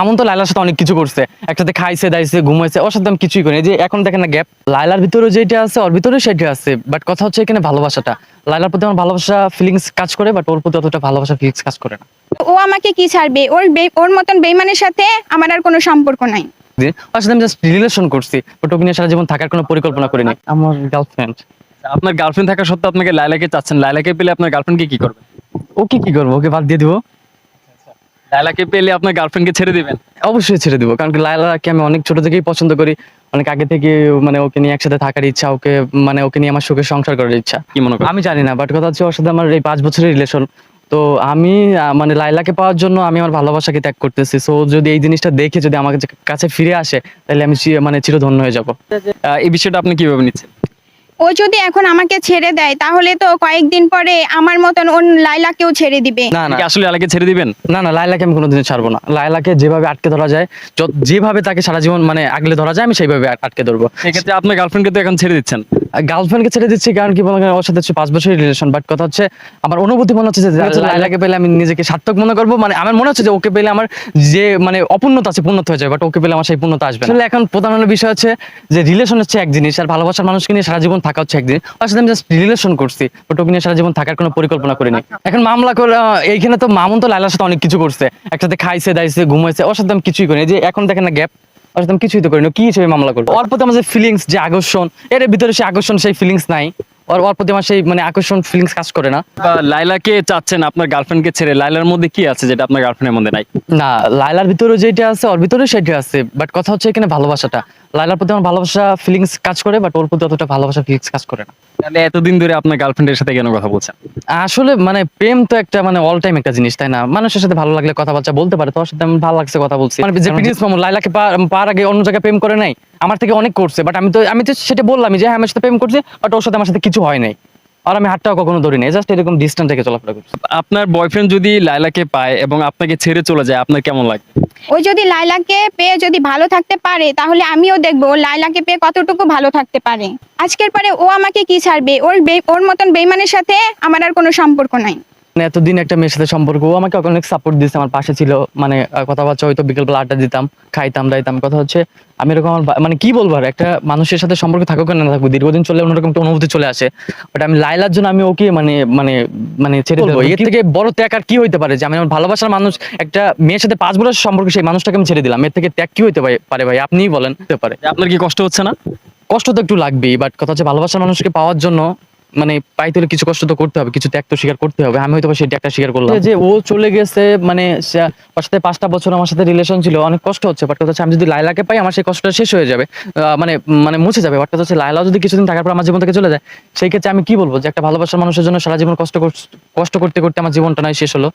আমন তো লাইলার সাথে অনেক কিছু করছে। একসাথে খাইছে দাইছে ঘুমাইছে ওর সাথে আমি কিছুই করি যে এখন দেখেন না গ্যাপ। লাইলার ভিতরে যেটা আছে ওর ভিতরে সেটা আছে। বাট কথা হচ্ছে এখানে ভালোবাসাটা। লাইলার প্রতি আমার ভালোবাসা ফিলিংস কাজ করে বাট ওর প্রতি অতটা ভালোবাসা ফিলিংস কাজ করে না। ও আমাকে কি ছাড়বে? ওর ওর মতন বেইমানের সাথে আমার আর কোনো সম্পর্ক নাই। যে ওর সাথে আমি জাস্ট রিলেশন করছি বাট ওকে নিয়ে সারা জীবন থাকার কোনো পরিকল্পনা করিনি। আমার গার্লফ্রেন্ড আপনার গার্লফ্রেন্ড থাকা সত্ত্বেও আপনাকে লাইলাকে চাচ্ছেন। লাইলাকে পেলে আপনার গার্লফ্রেন্ডকে কি কি করবে? ওকে কি করব? ওকে বাদ দিয়ে দিবো? লাইলাকে পেলে আপনার গার্লফ্রেন্ডকে ছেড়ে দিবেন? অবশ্যই ছেড়ে দিব কারণ কি লাইলাকে আমি অনেক ছোট থেকেই পছন্দ করি। অনেক আগে থেকে মানে ওকে নিয়ে একসাথে থাকার ইচ্ছা ওকে মানে ওকে নিয়ে আমার সুখে সংসার করার ইচ্ছা। কি মনে করেন আমি জানি না বাট কথা হচ্ছে ওর সাথে আমার এই পাঁচ বছরের রিলেশন তো আমি মানে লাইলাকে পাওয়ার জন্য আমি আমার ভালোবাসাকে ত্যাগ করতেছি। সো যদি এই জিনিসটা দেখে যদি আমার কাছে- ফিরে আসে তাহলে আমি মানে চিরধন্য হয়ে যাব। এই বিষয়টা আপনি কীভাবে নিচ্ছেন? ও যদি এখন আমাকে ছেড়ে দেয় তাহলে তো কয়েকদিন পরে আমার মতন ওর লাইলাকেও ছেড়ে দিবে। না না। কি আসলে লাইলাকে ছেড়ে দিবেন? না না লাইলাকে আমি কোনোদিন ছাড়বো না। লাইলাকে যেভাবে আটকে ধরা যায় যত- যেভাবে তাকে সারা জীবন মানে আগলে ধরা যায় আমি সেইভাবে আট- আটকে ধরবো। সেক্ষেত্রে আপনার গার্লফ্রেন্ডকে তো এখন ছেড়ে দিচ্ছেন। গার্লফ্রেন্ডকে ছেড়ে দিচ্ছি কারণ কি বলব ওর সাথে পাঁচ বছরের রিলেশন বাট কথা হচ্ছে আমার অনুভূতি মনে হচ্ছে যে লাইলাকে পেলে আমি নিজেকে সার্থক মনে করব মানে আমার মনে হচ্ছে যে ওকে পেলে আমার যে মানে অপূর্ণতা আছে পূর্ণতা হয়ে যায় বাট ওকে পেলে আমার সেই পূর্ণতা আসবে। আসলে এখন প্রধান বিষয় হচ্ছে যে রিলেশন হচ্ছে এক জিনিস আর ভালোবাসার মানুষকে নিয়ে সারা জীবন থাকা হচ্ছে এক জিনিস। ওর সাথে আমি জাস্ট রিলেশন করছি বাট ওকে নিয়ে সারা জীবন থাকার কোনো পরিকল্পনা করিনি। এখন মামলা করে এইখানে তো মামুন তো লাইলার সাথে অনেক কিছু করছে। একসাথে খাইছে দাইছে ঘুমাইছে ওর সাথে আমি কিছুই করিনি। যে এখন দেখেন না গ্যাপ ওর আমি কিছুই তো করিনি কি হিসেবে মামলা করব ওর প্রতি আমার যে ফিলিংস যে আকর্ষণ এর ভিতরে সেই আকর্ষণ সেই ফিলিংস নাই। ওর ওর প্রতি আমার সেই মানে আকর্ষণ ফিলিংস কাজ করে না। বা লাইলাকে চাচ্ছেন আপনার গার্লফ্রেন্ডকে ছেড়ে লাইলার মধ্যে কি আছে যেটা আপনার গার্লফ্রেন্ডের মধ্যে নাই? না লাইলার ভিতরে যেটা আছে ওর ভিতরে সেটা আছে বাট কথা হচ্ছে এখানে ভালোবাসাটা। লাইলার প্রতি আমার ভালোবাসা ফিলিংস কাজ করে বাট ওর প্রতি অতটা ভালোবাসা ফিলিংস কাজ করে না। তাহলে এতদিন ধরে আপনার গার্লফ্রেন্ডের সাথে কেন কথা বলছেন? আসলে মানে প্রেম তো একটা মানে অল টাইম একটা জিনিস তাই না? মানুষের সাথে ভালো লাগলে কথাবার্তা বলতে পারে তোর সাথে আমি ভালো লাগছে কথা বলছি। মানে যে প্রিন্স মামুন লাইলাকে পার আগে অন্য জায়গায় প্রেম করে নাই আমার থেকে অনেক করছে বাট আমি তো আমি তো সেটা বললাম যে হ্যাঁ আমার সাথে প্রেম করছে বাট ওর সাথে আমার সাথে কিছু হয় নাই। আর আমি হাতটাও কখনো ধরি নাই জাস্ট এরকম ডিস্টেন্স থেকে চলাফেরা করছি। আপনার বয়ফ্রেন্ড যদি লাইলাকে পায় এবং আপনাকে ছেড়ে চলে যায় আপনার কেমন লাগে ওই যদি লাইলাকে পেয়ে যদি ভালো থাকতে পারে তাহলে আমিও দেখব ও লাইলাকে পেয়ে কতটুকু ভালো থাকতে পারে। আজকের পরে ও আমাকে কি ছাড়বে? ওর বে- ওর মতন বেইমানের সাথে আমার আর কোনো সম্পর্ক নাই। এতদিন একটা মেয়ের সাথে সম্পর্ক ও আমাকে অনেক সাপোর্ট দিয়েছে আমার পাশে ছিল মানে কথাবার্তা হয়তো বিকেলবেলা আড্ডা দিতাম খাইতাম দাইতাম। কথা হচ্ছে আমি এরকম আমার মানে কি বলব আর একটা মানুষের সাথে সম্পর্ক থাকুক না থাকুক দীর্ঘদিন চলে অন্যরকম একটা অনুভূতি চলে আসে। বাট আমি লাইলার জন্য আমি ওকে মানে মানে মানে ছেড়ে দেবো এর থেকে বড় ত্যাগ আর কি হইতে পারে যে আমি আমার ভালোবাসার মানুষ একটা মেয়ের সাথে পাঁচ বছর সম্পর্ক সেই মানুষটাকে আমি ছেড়ে দিলাম। এর থেকে ত্যাগ কি হইতে পারে- পারে ভাই? আপনিই বলেন। হতে পারে। আপনার কি কষ্ট হচ্ছে না? কষ্ট তো একটু লাগবেই বাট কথা হচ্ছে ভালোবাসার মানুষকে পাওয়ার জন্য মানে পাইতে হলে কিছু কষ্ট তো করতে হবে, কিছু ত্যাগ তো স্বীকার করতে হবে। আমি হয়তো সেই ত্যাগটা স্বীকার করলাম। যে ও চলে গেছে মানে ওর সাথে পাঁচটা বছর আমার সাথে রিলেশন ছিল, অনেক কষ্ট হচ্ছে। বাট কথা হচ্ছে আমি যদি লাইলাকে পাই, আমার সেই কষ্টটা শেষ হয়ে যাবে। মানে মানে মুছে যাবে। বাট কথা হচ্ছে লাইলাও যদি কিছুদিন থাকার পর আমার জীবন থেকে চলে যায়, সেই ক্ষেত্রে আমি কি বলব? যে একটা ভালোবাসার মানুষের জন্য সারা জীবন কষ্ট কষ্ট করতে করতে আমার জীবনটা নয় শেষ হলো।